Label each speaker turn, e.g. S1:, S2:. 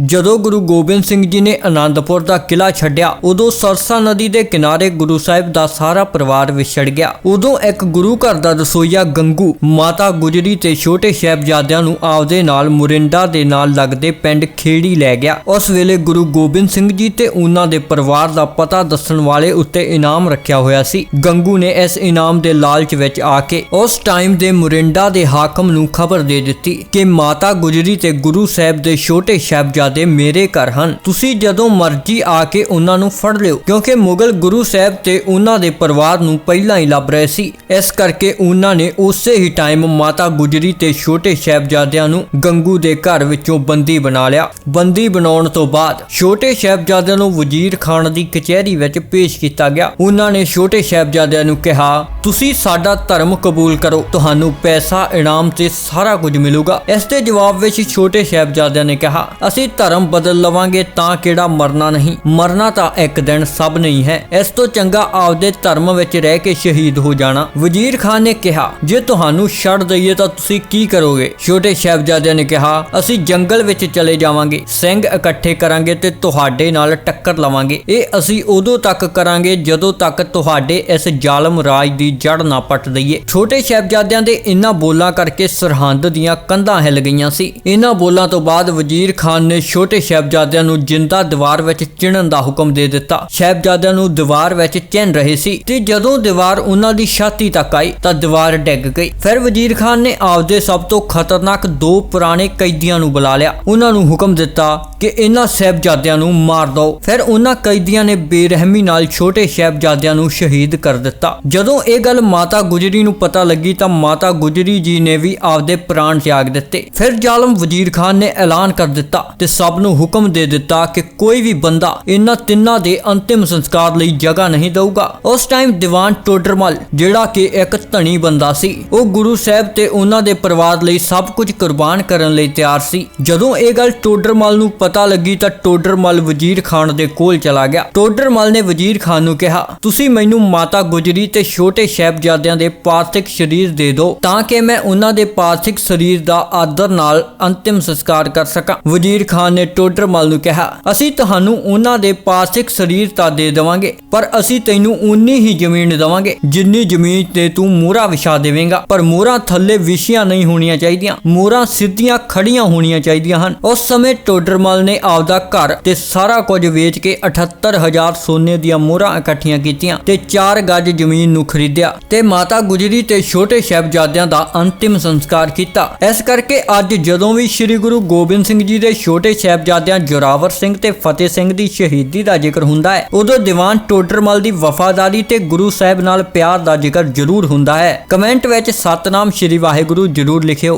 S1: ਜਦੋਂ ਗੁਰੂ ਗੋਬਿੰਦ ਸਿੰਘ ਜੀ ਨੇ ਆਨੰਦਪੁਰ ਦਾ ਕਿਲਾ ਛੱਡਿਆ, ਉਦੋਂ ਸਰਸਾ ਨਦੀ ਦੇ ਕਿਨਾਰੇ ਗੁਰੂ ਸਾਹਿਬ ਦਾ ਸਾਰਾ ਪਰਿਵਾਰ ਵਿਛੜ ਗਿਆ। ਉਦੋਂ ਇੱਕ ਗੁਰੂ ਘਰ ਦਾ ਰਸੋਈਆ ਗੰਗੂ, ਮਾਤਾ ਗੁਜਰੀ ਤੇ ਛੋਟੇ ਸਾਹਿਬਜ਼ਾਦਿਆਂ ਨੂੰ ਆਪਦੇ ਨਾਲ ਮੁਰਿੰਡਾ ਦੇ ਨਾਲ ਲੱਗਦੇ ਪਿੰਡ ਖੇੜੀ ਲੈ ਗਿਆ। ਉਸ ਵੇਲੇ ਗੁਰੂ ਗੋਬਿੰਦ ਸਿੰਘ ਜੀ ਤੇ ਉਹਨਾਂ ਦੇ ਪਰਿਵਾਰ ਦਾ ਪਤਾ ਦੱਸਣ ਵਾਲੇ ਉੱਤੇ ਇਨਾਮ ਰੱਖਿਆ ਹੋਇਆ ਸੀ। ਗੰਗੂ ਨੇ ਇਸ ਇਨਾਮ ਦੇ ਲਾਲਚ ਵਿੱਚ ਆ ਕੇ ਉਸ ਟਾਈਮ ਦੇ ਮੁਰਿੰਡਾ ਦੇ ਹਾਕਮ ਨੂੰ ਖਬਰ ਦੇ ਦਿੱਤੀ ਕਿ ਮਾਤਾ ਗੁਜਰੀ ਤੇ ਗੁਰੂ ਸਾਹਿਬ ਦੇ ਛੋਟੇ ਸਾਹਿਬਜ਼ਾਦੇ ਮੇਰੇ ਘਰ ਹਨ। ਤੁਸੀਂ ਜਦੋਂ ਮਰਜ਼ੀ ਆ ਕੇ ਉਹਨਾਂ ਨੂੰ ਫੜ ਲਿਓ, ਕਿਉਂਕਿ ਮੁਗਲ ਗੁਰੂ ਸਾਹਿਬ ਤੇ ਉਹਨਾਂ ਦੇ ਪਰਿਵਾਰ ਨੂੰ ਪਹਿਲਾਂ ਹੀ ਲੱਭ ਰਹੇ ਸੀ। ਇਸ ਕਰਕੇ ਉਹਨਾਂ ਨੇ ਉਸੇ ਹੀ ਟਾਈਮ ਮਾਤਾ ਗੁਜਰੀ ਤੇ ਛੋਟੇ ਸਾਹਿਬਜ਼ਾਦਿਆਂ ਨੂੰ ਗੰਗੂ ਦੇ ਘਰ ਵਿੱਚੋਂ ਬੰਦੀ ਬਣਾ ਲਿਆ। ਬੰਦੀ ਬਣਾਉਣ ਤੋਂ ਬਾਅਦ ਛੋਟੇ ਸਾਹਿਬਜ਼ਾਦਿਆਂ ਨੂੰ ਵਜ਼ੀਰ ਖਾਨ ਦੀ ਕਚਹਿਰੀ ਵਿੱਚ ਪੇਸ਼ ਕੀਤਾ ਗਿਆ। ਉਹਨਾਂ ਨੇ ਛੋਟੇ ਸਾਹਿਬਜ਼ਾਦਿਆਂ ਨੂੰ ਕਿਹਾ, ਤੁਸੀਂ ਸਾਡਾ ਧਰਮ ਕਬੂਲ ਕਰੋ, ਤੁਹਾਨੂੰ ਪੈਸਾ, ਇਨਾਮ ਤੇ ਸਾਰਾ ਕੁਝ ਮਿਲੂਗਾ। ਇਸ ਦੇ ਜਵਾਬ ਵਿੱਚ ਛੋਟੇ ਸਾਹਿਬਜ਼ਾਦਿਆਂ ਨੇ ਕਿਹਾ ਅਸੀਂ ਧਰਮ ਬਦਲ ਲਵਾਂਗੇ ਤਾਂ ਕਿਹੜਾ ਮਰਨਾ ਨਹੀਂ। ਮਰਨਾ ਤਾਂ ਇੱਕ ਦਿਨ ਸਭ ਨਹੀਂ ਹੈ। ਇਸ ਤੋਂ ਚੰਗਾ ਆਪਦੇ ਧਰਮ ਵਿੱਚ ਰਹਿ ਕੇ ਸ਼ਹੀਦ ਹੋ ਜਾਣਾ। ਵਜ਼ੀਰ ਖਾਨ ਨੇ ਕਿਹਾ, ਜੇ ਤੁਹਾਨੂੰ ਛੱਡ ਦਈਏ ਤਾਂ ਤੁਸੀਂ ਕੀ ਕਰੋਗੇ? ਛੋਟੇ ਸਾਹਿਬਜ਼ਾਦਿਆਂ ਨੇ ਕਿਹਾ, ਅਸੀਂ ਜੰਗਲ ਵਿੱਚ ਚਲੇ ਜਾਵਾਂਗੇ, ਸਿੰਘ ਇਕੱਠੇ ਕਰਾਂਗੇ ਤੇ ਤੁਹਾਡੇ ਨਾਲ ਟੱਕਰ ਲਵਾਂਗੇ। ਇਹ ਅਸੀਂ ਉਦੋਂ ਤੱਕ ਕਰਾਂਗੇ ਜਦੋਂ ਤੱਕ ਤੁਹਾਡੇ ਇਸ ਜ਼ਾਲਮ ਰਾਜ ਦੀ ਜੜ ਨਾ ਪੱਟ ਦਈਏ। ਛੋਟੇ ਸਾਹਿਬਜ਼ਾਦਿਆਂ ਦੇ ਇਨ੍ਹਾਂ ਬੋਲਾਂ ਕਰਕੇ ਸਰਹੰਦ ਦੀਆਂ ਕੰਧਾਂ ਹਿੱਲ ਗਈਆਂ ਸੀ। ਇਨ੍ਹਾਂ ਬੋਲਾਂ ਤੋਂ ਬਾਅਦ ਵਜ਼ੀਰ ਖਾਨ ਨੇ ਛੋਟੇ ਸਾਹਿਬਜ਼ਾਦਿਆਂ ਨੂੰ ਜਿੰਦਾ ਦੀਵਾਰ ਵਿੱਚ ਚਿਣਨ ਦਾ ਹੁਕਮ ਦੇ ਦਿੱਤਾ। ਸਾਹਿਬਜ਼ਾਦਿਆਂ ਨੂੰ ਦੀਵਾਰ ਵਿੱਚ ਚਿਣ ਰਹੇ ਸੀ ਤੇ ਜਦੋਂ ਦੀਵਾਰ ਉਹਨਾਂ ਦੀ ਛਾਤੀ ਤੱਕ ਆਈ ਤਾਂ ਦੀਵਾਰ ਡਿੱਗ ਗਈ। ਫਿਰ ਵਜ਼ੀਰ ਖਾਨ ਨੇ ਆਪਦੇ ਸਭ ਤੋਂ ਖਤਰਨਾਕ ਦੋ ਪੁਰਾਣੇ ਕੈਦੀਆਂ ਨੂੰ ਬੁਲਾ ਲਿਆ। ਉਹਨਾਂ ਨੂੰ ਹੁਕਮ ਦਿੱਤਾ ਕਿ ਇਹਨਾਂ ਸਾਹਿਬਜ਼ਾਦਿਆਂ ਨੂੰ ਮਾਰ ਦਿਓ। ਫਿਰ ਉਹਨਾਂ ਕੈਦੀਆਂ ਨੇ ਬੇਰਹਿਮੀ ਨਾਲ ਛੋਟੇ ਸਾਹਿਬਜ਼ਾਦਿਆਂ ਨੂੰ ਸ਼ਹੀਦ ਕਰ ਦਿੱਤਾ। ਜਦੋਂ ਇਹ ਗੱਲ ਮਾਤਾ ਗੁਜਰੀ ਨੂੰ ਪਤਾ ਲੱਗੀ ਤਾਂ ਮਾਤਾ ਗੁਜਰੀ ਜੀ ਨੇ ਵੀ ਆਪਦੇ ਪ੍ਰਾਣ ਤਿਆਗ ਦਿੱਤੇ। ਫਿਰ ਜ਼ਾਲਮ ਵਜ਼ੀਰ ਖਾਨ ਨੇ ਐਲਾਨ ਕਰ ਦਿੱਤਾ ਤੇ ਸਭ ਨੂੰ ਹੁਕਮ ਦੇ ਦਿੱਤਾ ਕਿ ਕੋਈ ਵੀ ਬੰਦਾ ਇਹਨਾਂ ਤਿੰਨਾਂ ਦੇ ਅੰਤਿਮ ਸੰਸਕਾਰ ਲਈ ਜਗ੍ਹਾ ਨਹੀਂ ਦਊਗਾ। ਉਸ ਟਾਈਮ ਦੀਵਾਨ ਟੋਡਰਮਲ, ਜਿਹੜਾ ਕਿ ਇੱਕ ਧਣੀ ਬੰਦਾ ਸੀ, ਉਹ ਗੁਰੂ ਸਾਹਿਬ ਤੇ ਉਹਨਾਂ ਦੇ ਪਰਿਵਾਰ ਲਈ ਸਭ ਕੁਝ ਕੁਰਬਾਨ ਕਰਨ ਲਈ ਤਿਆਰ ਸੀ। ਜਦੋਂ ਇਹ ਗੱਲ ਟੋਡਰਮਲ ਨੂੰ ਪਤਾ ਲੱਗੀ ਤਾਂ ਟੋਡਰਮਲ ਵਜ਼ੀਰ ਖਾਨ ਦੇ ਕੋਲ ਚਲਾ ਗਿਆ। ਟੋਡਰਮਲ ਨੇ ਵਜ਼ੀਰ ਖਾਨ ਨੂੰ ਕਿਹਾ, ਤੁਸੀਂ ਮੈਨੂੰ ਮਾਤਾ ਗੁਜਰੀ ਤੇ ਛੋਟੇ ਸਾਹਿਬਜ਼ਾਦਿਆਂ ਦੇ ਪਾਰਥਿਕ ਸਰੀਰ ਦੇ ਦਿਓ, ਤਾਂ ਕਿ ਮੈਂ ਉਹਨਾਂ ਦੇ ਪਾਰਥਿਕ ਸਰੀਰ ਦਾ ਆਦਰ ਨਾਲ ਅੰਤਿਮ ਸੰਸਕਾਰ ਕਰ ਸਕਾਂ। ਵਜ਼ੀਰ ਖਾਨ ਨੇ ਟੋਡਰਮਲ ਨੂੰ ਕਿਹਾ, ਅਸੀਂ ਤੁਹਾਨੂੰ ਉਹਨਾਂ ਦੇ ਪਾਰਥਿਕ ਸਰੀਰ ਤਾਂ ਦੇ ਦੇਵਾਂਗੇ, ਪਰ ਅਸੀਂ ਤੈਨੂੰ ਉਨੀ ਹੀ ਜ਼ਮੀਨ ਦੇਵਾਂਗੇ ਜਿੰਨੀ ਜ਼ਮੀਨ ਤੇ ਤੂੰ ਮੋਹਰਾ ਵਿਛਾ ਦੇਵੇਂਗਾ। ਪਰ ਮੋਹਰਾਂ ਥੱਲੇ ਵਿਛੀਆਂ ਨਹੀਂ ਹੋਣੀਆਂ ਚਾਹੀਦੀਆਂ, ਮੋਹਰਾਂ ਸਿੱਧੀਆਂ ਖੜੀਆਂ ਹੋਣੀਆਂ ਚਾਹੀਦੀਆਂ ਹਨ। ਉਸ ਸਮੇਂ ਟੋਡਰਮਲ ਨੇ ਆਪਦਾ ਘਰ ਤੇ ਸਾਰਾ ਕੁਝ ਵੇਚ ਕੇ 78000 ਸੋਨੇ ਦੀਆਂ ਮੋਹਰਾਂ ਇਕੱਠੀਆਂ ਕੀਤੀਆਂ ਤੇ 4 ਗੱਜ ਜ਼ਮੀਨ ਨੂੰ ਖਰੀਦਿਆ ਤੇ ਮਾਤਾ ਗੁਜਰੀ ਤੇ ਛੋਟੇ ਸਾਹਿਬਜ਼ਾਦਿਆਂ ਦਾ ਅੰਤਿਮ ਸੰਸਕਾਰ ਕੀਤਾ। ਇਸ ਕਰਕੇ ਅੱਜ ਜਦੋਂ ਵੀ ਸ੍ਰੀ ਗੁਰੂ ਗੋਬਿੰਦ ਸਿੰਘ ਜੀ ਦੇ ਛੋਟੇ ਸਾਹਿਬਜ਼ਾਦਿਆਂ ਜੋਰਾਵਰ ਸਿੰਘ ਤੇ ਫਤਿਹ ਸਿੰਘ ਦੀ ਸ਼ਹੀਦੀ ਦਾ ਜ਼ਿਕਰ ਹੁੰਦਾ ਹੈ। ਉਦੋਂ ਦੀਵਾਨ ਟੋਡਰਮਲ ਦੀ ਵਫਾਦਾਰੀ ਤੇ ਗੁਰੂ ਸਾਹਿਬ ਨਾਲ ਪਿਆਰ ਦਾ ਜ਼ਿਕਰ ਜ਼ਰੂਰ ਹੁੰਦਾ ਹੈ। ਕਮੈਂਟ ਵਿੱਚ ਸਤਨਾਮ ਸ੍ਰੀ ਵਾਹਿਗੁਰੂ ਜ਼ਰੂਰ ਲਿਖਿਓ।